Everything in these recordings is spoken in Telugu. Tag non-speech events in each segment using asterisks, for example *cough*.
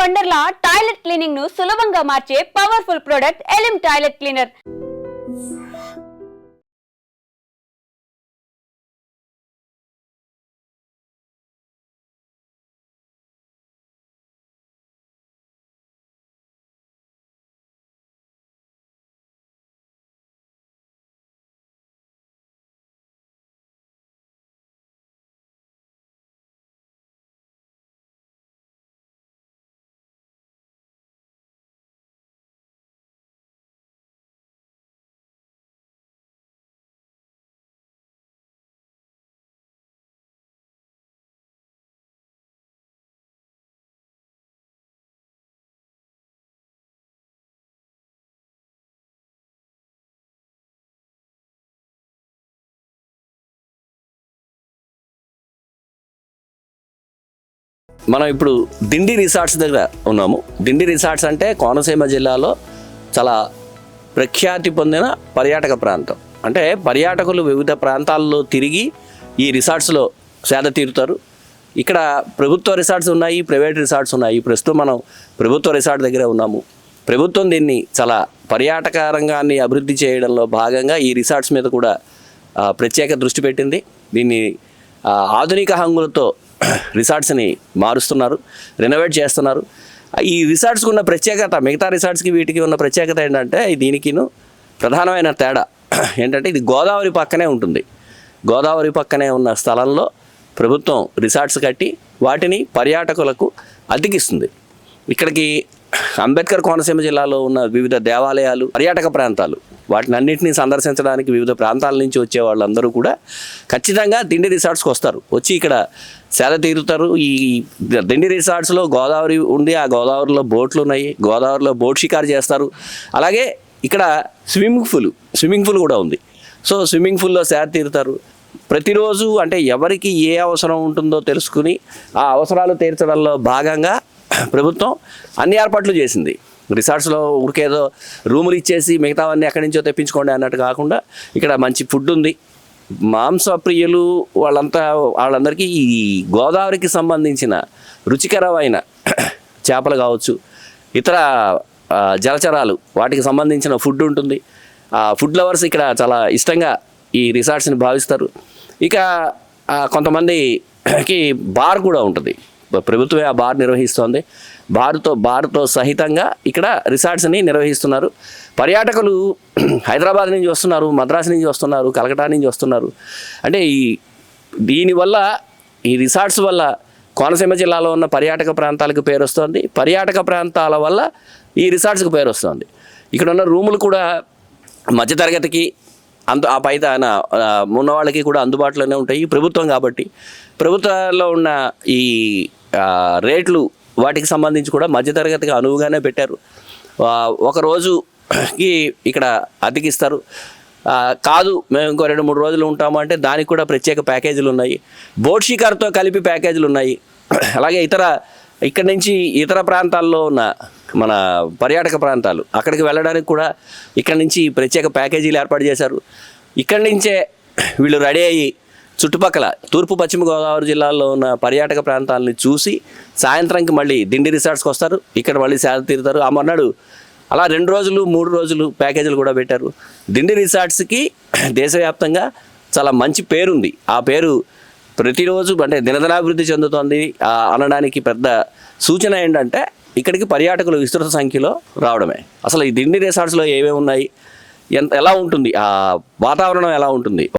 వండర్లా టాయిలెట్ క్లీనింగ్ను సులభంగా మార్చే powerful product Elim toilet cleaner. మనం ఇప్పుడు దిండి రిసార్ట్స్ దగ్గర ఉన్నాము. దిండి రిసార్ట్స్ అంటే కోనసీమ జిల్లాలో చాలా ప్రఖ్యాతి పొందిన పర్యాటక ప్రాంతం. అంటే పర్యాటకులు వివిధ ప్రాంతాల్లో తిరిగి ఈ రిసార్ట్స్లో సేద తీరుతారు. ఇక్కడ ప్రభుత్వ రిసార్ట్స్ ఉన్నాయి ప్రైవేట్ రిసార్ట్స్ ఉన్నాయి. ప్రస్తుతం మనం ప్రభుత్వ రిసార్ట్ దగ్గర ఉన్నాము. ప్రభుత్వం దీన్ని చాలా పర్యాటక రంగాన్ని అభివృద్ధి చేయడంలో భాగంగా ఈ రిసార్ట్స్ మీద కూడా ప్రత్యేక దృష్టి పెట్టింది. దీన్ని ఆధునిక హంగులతో రిసార్ట్స్ని మారుస్తున్నారు రెనోవేట్ చేస్తున్నారు. ఈ రిసార్ట్స్కి ఉన్న ప్రత్యేకత మిగతా రిసార్ట్స్కి వీటికి ఉన్న ప్రత్యేకత ఏంటంటే దీనికిను ప్రధానమైన తేడా ఏంటంటే ఇది గోదావరి పక్కనే ఉంటుంది. గోదావరి పక్కనే ఉన్న స్థలంలో ప్రభుత్వం రిసార్ట్స్ కట్టి వాటిని పర్యాటకులకు అద్దెకిస్తుంది ఇక్కడికి అంబేద్కర్ కోనసీమ జిల్లాలో ఉన్న వివిధ దేవాలయాలు పర్యాటక ప్రాంతాలు వాటిని అన్నింటినీ సందర్శించడానికి వివిధ ప్రాంతాల నుంచి వచ్చే వాళ్ళందరూ కూడా ఖచ్చితంగా దిండి రిసార్ట్స్కి వస్తారు. వచ్చి ఇక్కడ సేద తీరుతారు. ఈ దిండి రిసార్ట్స్లో గోదావరి ఉంది. ఆ గోదావరిలో బోట్లు ఉన్నాయి. గోదావరిలో బోట్ షికారు చేస్తారు. అలాగే ఇక్కడ స్విమ్మింగ్ పూల్ స్విమ్మింగ్ పూల్ కూడా ఉంది. సో స్విమ్మింగ్ పూల్లో సేద తీరుతారు. ప్రతిరోజు అంటే ఎవరికి ఏ అవసరం ఉంటుందో తెలుసుకుని ఆ అవసరాలు తీర్చడంలో భాగంగా ప్రభుత్వం అన్ని ఏర్పాట్లు చేసింది. రిసార్ట్స్లో ఊరికేదో రూములు ఇచ్చేసి మిగతావన్నీ ఎక్కడి నుంచో తెప్పించుకోండి అన్నట్టు కాకుండా ఇక్కడ మంచి ఫుడ్ ఉంది. మాంస ప్రియులు వాళ్ళంతా వాళ్ళందరికీ ఈ గోదావరికి సంబంధించిన రుచికరమైన చేపలు కావచ్చు ఇతర జలచరాలు వాటికి సంబంధించిన ఫుడ్ ఉంటుంది. ఆ ఫుడ్ లవర్స్ ఇక్కడ చాలా ఇష్టంగా ఈ రిసార్ట్స్ని భావిస్తారు. ఇక కొంతమందికి బార్ కూడా ఉంటుంది. ప్రభుత్వమే ఆ బార్ నిర్వహిస్తోంది. బార్తో బార్తో సహితంగా ఇక్కడ రిసార్ట్స్ని నిర్వహిస్తున్నారు. పర్యాటకులు హైదరాబాద్ నుంచి వస్తున్నారు మద్రాసు నుంచి వస్తున్నారు కలకటా నుంచి వస్తున్నారు. అంటే ఈ దీనివల్ల ఈ రిసార్ట్స్ వల్ల కోనసీమ జిల్లాలో ఉన్న పర్యాటక ప్రాంతాలకు పేరు వస్తుంది. పర్యాటక ప్రాంతాల వల్ల ఈ రిసార్ట్స్కి పేరు వస్తుంది. ఇక్కడ ఉన్న రూములు కూడా మధ్యతరగతికి అందు ఆ పైన ఉన్న వాళ్ళకి కూడా అందుబాటులోనే ఉంటాయి ప్రభుత్వం కాబట్టి. ప్రభుత్వాల్లో ఉన్న ఈ రేట్లు వాటికి సంబంధించి కూడా మధ్యతరగతికి అనువుగానే పెట్టారు. ఒకరోజుకి ఒక రోజుకి ఇక్కడ అతికిస్తారు. కాదు మేము ఇంకో రెండు మూడు రోజులు ఉంటాము అంటే దానికి కూడా ప్రత్యేక ప్యాకేజీలు ఉన్నాయి. బోట్ షికార్తో కలిపి ప్యాకేజీలు ఉన్నాయి. *clears throat* అలాగే ఇతర ఇక్కడ నుంచి ఇతర ప్రాంతాల్లో ఉన్న మన పర్యాటక ప్రాంతాలు. అక్కడికి వెళ్ళడానికి కూడా ఇక్కడ నుంచి ప్రత్యేక ప్యాకేజీలు ఏర్పాటు చేశారు. ఇక్కడి నుంచే వీళ్ళు రెడీ అయ్యి చుట్టుపక్కల తూర్పు పశ్చిమ గోదావరి జిల్లాల్లో ఉన్న పర్యాటక ప్రాంతాలని చూసి సాయంత్రంకి మళ్ళీ దిండి రిసార్ట్స్కి వస్తారు. ఇక్కడ మళ్ళీ సేద తీరుతారు. ఆ మర్నాడు అలా రెండు రోజులు మూడు రోజులు ప్యాకేజీలు కూడా పెట్టారు. దిండి రిసార్ట్స్కి దేశవ్యాప్తంగా చాలా మంచి పేరుంది. ఆ పేరు ప్రతిరోజు అంటే దినదినాభివృద్ధి చెందుతోంది. అనడానికి పెద్ద సూచన ఏంటంటే ఇక్కడికి పర్యాటకులు విస్తృత సంఖ్యలో రావడమే. అసలు ఈ దిండి రిసార్ట్స్లో ఏమేమి ఉన్నాయి? ఎంత ఎలా ఉంటుంది? ఆ వాతావరణం ఎలా ఉంటుంది?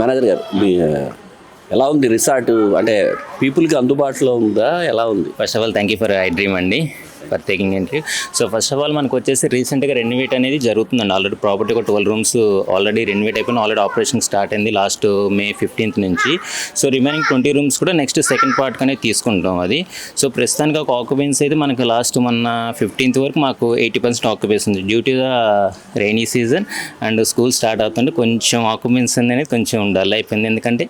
మేనేజర్ గారు మీ ఎలా ఉంది రిసార్ట్? అంటే పీపుల్కి అందుబాటులో ఉందా? ఎలా ఉంది? First of all thank you for I dream అండి. ప్రత్యేకంగా ఏంటి. సో ఫస్ట్ ఆఫ్ ఆల్ మనకు వచ్చేసి రీసెంట్గా రెనోవేట్ అనేది జరుగుతుందండి. ఆల్రెడీ ప్రాపర్టీ ఒక ట్వెల్వ్ రూమ్స్ ఆల్రెడీ రెనోవేట్ అయిపోయిన ఆల్రెడీ ఆపరేషన్ స్టార్ట్ అయింది లాస్ట్ మే ఫిఫ్టీన్త్ నుంచి. సో రిమైనింగ్ ట్వంటీ రూమ్స్ కూడా నెక్స్ట్ సెకండ్ పార్ట్ అనేది తీసుకుంటాం అది. సో ప్రస్తుతానికి ఒక ఆక్యుపెన్స్ అయితే మనకు లాస్ట్ మొన్న ఫిఫ్టీన్త్ వరకు మాకు ఎయిటీ పర్సెంట్ ఆక్యుపెన్స్ ఉంది. Due to the rainy season and school start అవుతుంటే కొంచెం ఆక్యుపెన్స్ అనేది కొంచెం డల్ అయిపోయింది. ఎందుకంటే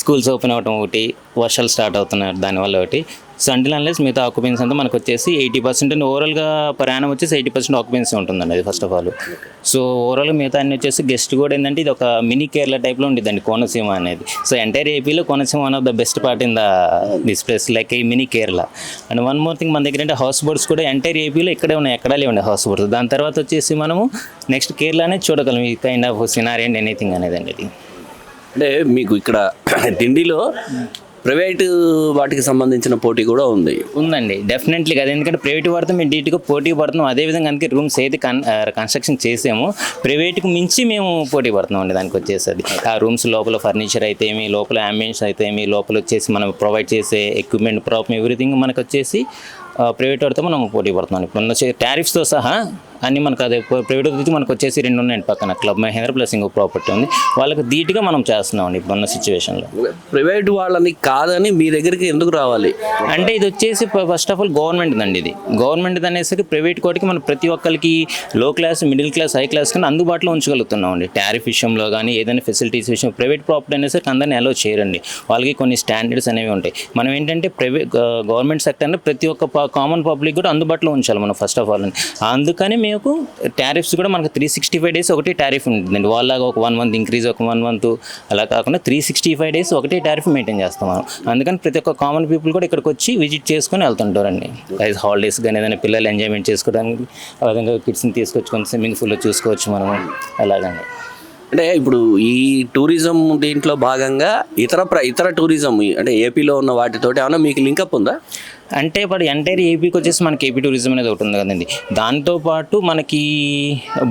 స్కూల్స్ ఓపెన్ అవ్వటం ఒకటి వర్షాలు స్టార్ట్ అవుతున్నారు దానివల్ల ఒకటి. సో అంటిల్ అన్లెస్ మిగతా ఆక్యుపెన్స్ అంతా మనకు వచ్చేసి ఎయిటీ పర్సెంట్ అండ్ ఓవరాల్గా ప్రయాణం వచ్చేసి ఎయిటీ పర్సెంట్ ఆక్యుపెన్సీ ఉంటుందండి అది ఫస్ట్ ఆఫ్ ఆల్ సో ఓవరాల్గా మిగతా అన్ని వచ్చేసి గెస్ట్ కూడా ఏంటంటే ఇది ఒక మినీ కేరళ టైప్లో ఉండేదండి కోనసీమ అనేది. సో ఎంటైర్ ఏపీలో Konaseema one of the best part in the this place like ఈ mini Kerala and one more thing మన దగ్గర అంటే హౌస్ బోట్స్ కూడా ఎంటైర్ ఏపీలో ఇక్కడే ఉన్నాయి ఎక్కడా లేవండి హౌస్ బోట్స్ దాని తర్వాత వచ్చేసి మనము నెక్స్ట్ కేరళ అనేది చూడగలం ఈ kind of scenery and anything అనేది అండి అంటే మీకు ఇక్కడ తిండిలో ప్రైవేటు వాటికి సంబంధించిన పోటీ కూడా ఉంది. ఉందండి డెఫినెట్లీ కదా. ఎందుకంటే ప్రైవేట్ వాడితే మేము డీట్గా పోటీ పడుతున్నాం. అదేవిధంగా అందుకే రూమ్స్ అయితే కన్ కన్స్ట్రక్షన్ చేసాము ప్రైవేట్కి మించి మేము పోటీ పడుతున్నాం అండి దానికి వచ్చేసి ఆ రూమ్స్ లోపల ఫర్నిచర్ అయితే ఏమి లోపల అంబియన్స్ అయితే ఏమి లోపల వచ్చేసి మనం ప్రొవైడ్ చేసే ఎక్విప్మెంట్ ప్రాప్ ఎవ్రీథింగ్ మనకు వచ్చేసి ప్రైవేట్ వాడితే మనం పోటీ పడుతున్నాం. ఇప్పుడు టారిఫ్స్తో సహా అన్ని మనకు అదే ప్రైవేట్ వచ్చి మనకు వచ్చేసి రెండు ఉన్నాయండి పక్కన. క్లబ్ మహేంద్ర ప్లస్ ఇంకో ప్రాపర్టీ ఉంది. వాళ్ళకి ధీటుగా మనం చేస్తున్నాం అండి ఇప్పుడున్న సిచ్యువేషన్లో ప్రైవేట్ వాళ్ళని కాదని మీ దగ్గరికి ఎందుకు రావాలి? అంటే ఇది వచ్చేసి ఫస్ట్ ఆఫ్ ఆల్ గవర్నమెంట్ అండి ఇది. గవర్నమెంట్ అనేసరికి ప్రైవేట్ కోటికి మనం ప్రతి ఒక్కరికి low class middle class high class కానీ అందుబాటులో ఉంచగలుగుతున్నాం అండి. టారిఫ్ విషయంలో కానీ ఏదైనా ఫెసిలిటీస్ విషయం ప్రైవేట్ ప్రాపర్టీ అనేసరికి అందరినీ అలో చేయరండి. వాళ్ళకి కొన్ని స్టాండర్డ్స్ అనేవి ఉంటాయి. మనం ఏంటంటే ప్రైవేట్ గవర్నమెంట్ సెక్టర్ని ప్రతి ఒక్క కామన్ పబ్లిక్ కూడా అందుబాటులో ఉంచాలి మనం ఫస్ట్ ఆఫ్ ఆల్ అందుకని మీకు టారిఫ్స్ కూడా మనకు త్రీ సిక్స్టీ ఫైవ్ డేస్ ఒకటే టారిఫ్ ఉంటుందండి. వాళ్ళగా ఒక వన్ మంత్ ఇంక్రీజ్ ఒక వన్ మంత్ అలా కాకుండా త్రీ సిక్స్టీ ఫైవ్ డేస్ ఒకటే టారిఫ్ మెయింటైన్ చేస్తాం మనం. అందుకని ప్రతి ఒక్క కామన్ పీపుల్ కూడా ఇక్కడికి వచ్చి విజిట్ చేసుకొని వెళ్తుంటారండి. లైక్ హాలిడేస్ కానీ ఏదైనా పిల్లలు ఎంజాయ్మెంట్ చేసుకోవడానికి ఆ విధంగా కిడ్స్ని తీసుకొచ్చుకొని స్విమ్మింగ్ పూల్లో చూసుకోవచ్చు మనం అలాగండి. అంటే ఇప్పుడు ఈ టూరిజం దీంట్లో భాగంగా ఇతర ప్ర- ఇతర టూరిజం అంటే ఏపీలో ఉన్న వాటితోటి ఏమైనా మీకు లింకప్ ఉందా? అంటే ఇప్పుడు ఎంటైర్ ఏపీకి వచ్చేసి మనకి ఏపీ టూరిజం అనేది ఒకటి ఉంది కదండి. దాంతోపాటు మనకి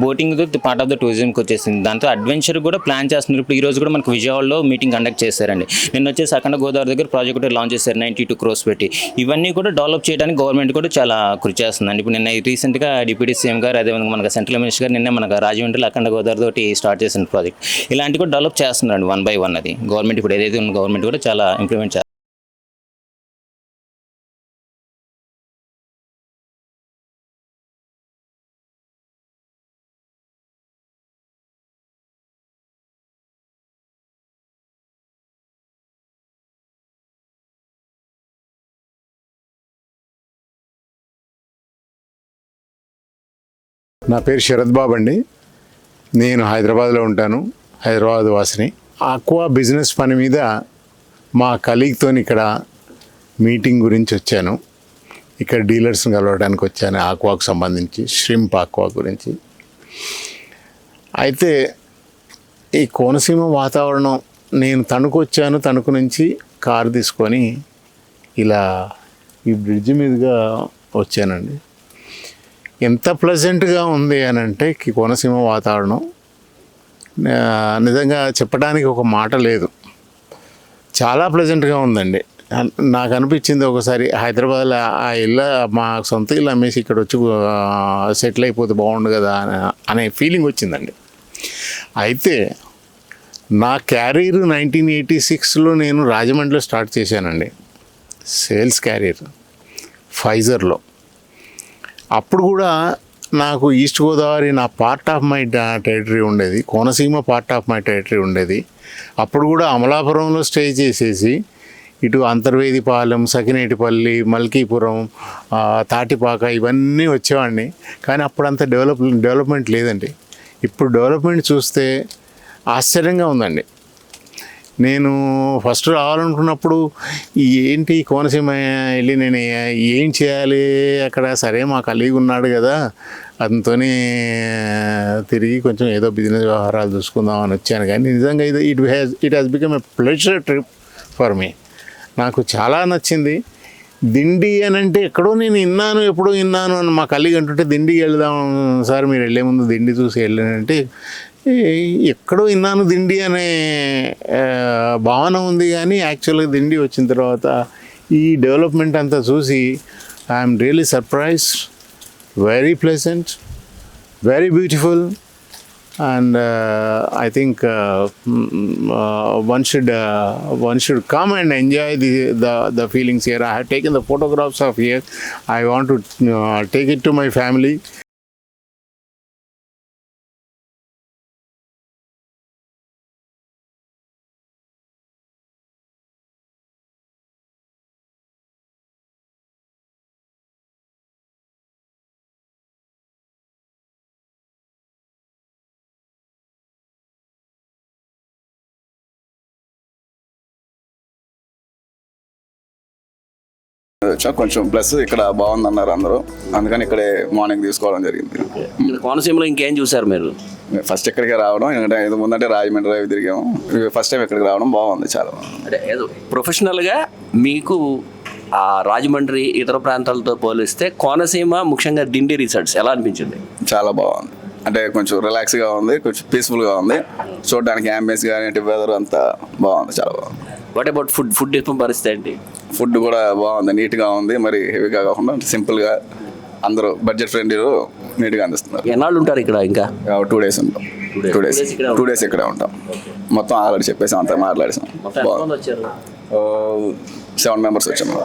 బోటింగ్ పార్ట్ ఆఫ్ ద టూరిజంకి వచ్చేసింది. దాంతో అడ్వెంచర్ కూడా ప్లాన్ చేస్తున్నారు. ఇప్పుడు ఈ రోజు కూడా మనకి విజయవాడలో మీటింగ్ కండక్ట్ చేశారండి. నిన్న వచ్చేసి అఖండ గోదావరి దగ్గర ప్రాజెక్ట్ లాంచ్ చేశారు. నైంటీ టూ క్రోస్ పెట్టి. ఇవన్నీ కూడా డెవలప్ చేయడానికి గవర్నమెంట్ కూడా చాలా కృషి చేస్తుందండి. ఇప్పుడు నిన్న రీసెంట్గా డిప్యూటీ సీఎం గారు అదేవిధంగా మనకి సెంట్రల్ మినిస్టర్ గారు నిన్న మనకు రాజమండ్రిలో అఖండ గోదావరి తోటి స్టార్ట్ చేసిన ప్రాజెక్ట్ ఇలాంటివి కూడా డెవలప్ చేస్తున్నారండి వన్ బై వన్ అది. గవర్నమెంట్ ఇప్పుడు ఏదైతే ఉన్న గవర్నమెంట్ కూడా చాలా ఇంప్లిమెంట్ నా పేరు శరత్ బాబు అండి. నేను హైదరాబాద్లో ఉంటాను హైదరాబాద్ వాసిని. ఆక్వా బిజినెస్ పని మీద మా కలీగ్తో ఇక్కడ మీటింగ్ గురించి వచ్చాను. ఇక్కడ డీలర్స్ని కలవడానికి వచ్చాను ఆక్వాకు సంబంధించి ష్రింప్ ఆక్వా గురించి. అయితే ఈ కోనసీమ వాతావరణం నేను తణుకు వచ్చాను తణుకు నుంచి కారు తీసుకొని ఇలా ఈ బ్రిడ్జ్ మీదుగా వచ్చానండి. ఎంత ప్లెజెంట్గా ఉంది అని అంటే కోనసీమ వాతావరణం నిజంగా చెప్పడానికి ఒక మాట లేదు. చాలా ప్లజెంట్గా ఉందండి. నాకు అనిపించింది ఒకసారి హైదరాబాద్లో ఆ ఇల్లు మా సొంత ఇల్లు అమ్మేసి ఇక్కడ వచ్చి సెటిల్ అయిపోతే బాగుండు కదా అనే- అనే ఫీలింగ్ వచ్చిందండి. అయితే నా క్యారీర్ నైన్టీన్ ఎయిటీ సిక్స్లో నేను రాజమండ్రిలో స్టార్ట్ చేశానండి. సేల్స్ క్యారీర్ ఫైజర్లో అప్పుడు కూడా నాకు ఈస్ట్ గోదావరి నా పార్ట్ ఆఫ్ మై టెరిటరీ ఉండేది. Konaseema part of my territory ఉండేది. అప్పుడు కూడా అమలాపురంలో స్టే చేసేసి ఇటు అంతర్వేదిపాలెం సకినేటిపల్లి మల్కీపురం తాటిపాక ఇవన్నీ వచ్చేవాడిని. కానీ అప్పుడు అంత డెవలప్ డెవలప్మెంట్ లేదండి. ఇప్పుడు డెవలప్మెంట్ చూస్తే ఆశ్చర్యంగా ఉందండి. నేను ఫస్ట్ రావాలనుకున్నప్పుడు ఏంటి కోనసీమ వెళ్ళి నేను ఏం చేయాలి? అక్కడ సరే మా కలిగి ఉన్నాడు కదా. అతనితోనే తిరిగి కొంచెం ఏదో బిజినెస్ వ్యవహారాలు చూసుకుందాం అని వచ్చాను. కానీ నిజంగా ఇది it has it has become a pleasure trip for me నాకు చాలా నచ్చింది. దిండి అని అంటే ఎక్కడో నేను విన్నాను ఎప్పుడో విన్నాను అని మా కళ్ళి అంటుంటే దిండికి వెళ్దాం సార్ మీరు వెళ్ళే ముందు దిండి చూసి వెళ్ళానంటే ఎక్కడో విన్నాను దిండి అనే భావన ఉంది కానీ యాక్చువల్గా దిండి వచ్చిన తర్వాత ఈ డెవలప్మెంట్ అంతా చూసి I'm really surprise very pleasant very beautiful and I think one should one should come and enjoy the the the feelings here I have taken the photographs of here I want to take it to my family కొంచెం ప్లస్ ఇక్కడ బాగుంది అన్నారు అందరూ. అందుకని ఇక్కడే మార్నింగ్ తీసుకోవడం జరిగింది. కోనసీమలో ఇంకేం చూసారు మీరు? ఫస్ట్ ఇక్కడికే రావడం ఎందుకంటే ఇది ముందంటే రాజమండ్రి రైవి తిరిగాము. ఫస్ట్ టైం ఇక్కడికి రావడం బాగుంది చాలా. అంటే ఏదో ప్రొఫెషనల్గా మీకు ఆ రాజమండ్రి ఇతర ప్రాంతాలతో పోలిస్తే కోనసీమ ముఖ్యంగా దిండి రిసార్ట్స్ ఎలా అనిపించింది? చాలా బాగుంది. అంటే కొంచెం రిలాక్స్గా ఉంది కొంచెం పీస్ఫుల్గా ఉంది. చూడడానికి అంబియన్స్ కానీ వెదర్ అంతా బాగుంది చాలా బాగుంది. వాట్ అబౌట్ ఫుడ్ ఫుడ్ పరిస్థితి ఏంటి ఫుడ్ కూడా బాగుంది నీట్గా ఉంది. మరి హెవీగా కాకుండా సింపుల్గా అందరూ బడ్జెట్ ఫ్రెండ్లీ నీట్గా అందిస్తున్నారు. ఎన్నాళ్ళు ఉంటారు ఇక్కడ ఇంకా? టూ డేస్ ఉంటాం. టూ డేస్ ఇక్కడే టూ డేస్ ఇక్కడే ఉంటాం. మొత్తం ఆల్రెడీ చెప్పేసాం అంతా మాట్లాడేసాం. సెవెన్ మెంబర్స్ వచ్చాము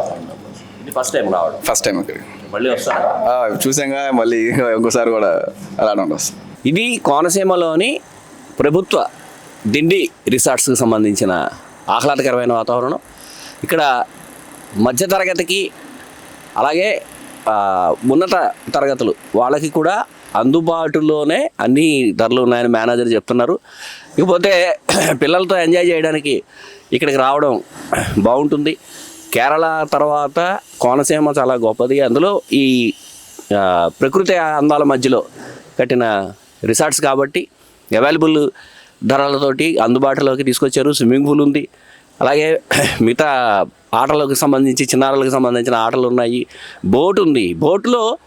ఫస్ట్ టైం రావడం. ఫస్ట్ టైం ఇక్కడికి. మళ్ళీ వస్తారు చూసాంగా మళ్ళీ ఇంకోసారి కూడా అలానే ఉండొచ్చు. ఇది కోనసీమలోని ప్రభుత్వ దిండి రిసార్ట్స్కి సంబంధించిన ఆహ్లాదకరమైన వాతావరణం. ఇక్కడ మధ్యతరగతికి అలాగే ఉన్నత తరగతులు వాళ్ళకి కూడా అందుబాటులోనే అన్ని ధరలు ఉన్నాయని మేనేజర్ చెప్తున్నారు. ఇకపోతే పిల్లలతో ఎంజాయ్ చేయడానికి ఇక్కడికి రావడం బాగుంటుంది. కేరళ తర్వాత కోనసీమ చాలా గొప్పది. అందులో ఈ ప్రకృతి అందాల మధ్యలో కట్టిన రిసార్ట్స్ కాబట్టి అవైలబుల్ ధరలతోటి అందుబాటులోకి తీసుకొచ్చారు. స్విమ్మింగ్ పూల్ ఉంది. అలాగే *clears throat* మిగతా ఆటలకు సంబంధించి చిన్నారులకు సంబంధించిన ఆటలు ఉన్నాయి. బోట్ ఉంది. బోట్లో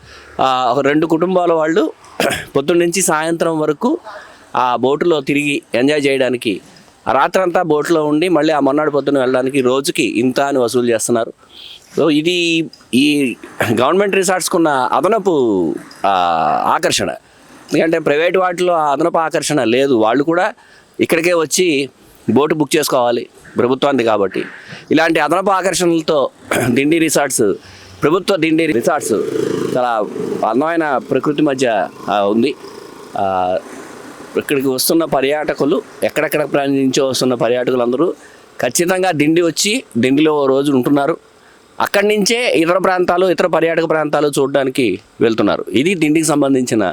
ఒక రెండు కుటుంబాల వాళ్ళు *clears throat* పొద్దున్న నుంచి సాయంత్రం వరకు ఆ బోటులో తిరిగి ఎంజాయ్ చేయడానికి రాత్రంతా బోట్లో ఉండి మళ్ళీ ఆ మొన్నటి పొద్దున వెళ్ళడానికి రోజుకి ఇంత అని వసూలు చేస్తున్నారు. సో ఇది ఈ గవర్నమెంట్ రిసార్ట్స్కున్న అదనపు ఆకర్షణ. ఎందుకంటే ప్రైవేట్ వాటిలో అదనపు ఆకర్షణ లేదు. వాళ్ళు కూడా ఇక్కడికే వచ్చి బోటు బుక్ చేసుకోవాలి ప్రభుత్వానికి కాబట్టి. ఇలాంటి అదనపు ఆకర్షణలతో దిండి రిసార్ట్స్ ప్రభుత్వ దిండి రిసార్ట్స్ చాలా అందమైన ప్రకృతి మధ్య ఉంది. ఇక్కడికి వస్తున్న పర్యాటకులు ఎక్కడెక్కడ ప్రాంతం నుంచో వస్తున్న పర్యాటకులు అందరూ ఖచ్చితంగా దిండి వచ్చి దిండిలో ఓ రోజు ఉంటున్నారు. అక్కడి నుంచే ఇతర ప్రాంతాలు ఇతర పర్యాటక ప్రాంతాలు చూడడానికి వెళ్తున్నారు. ఇది దిండికి సంబంధించిన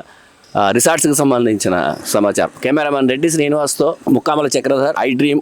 రిసార్ట్స్కి సంబంధించిన సమాచారం. కెమెరామెన్ రెడ్డి శ్రీనివాస్తో ముక్కామల చక్రధర్ ఐ డ్రీమ్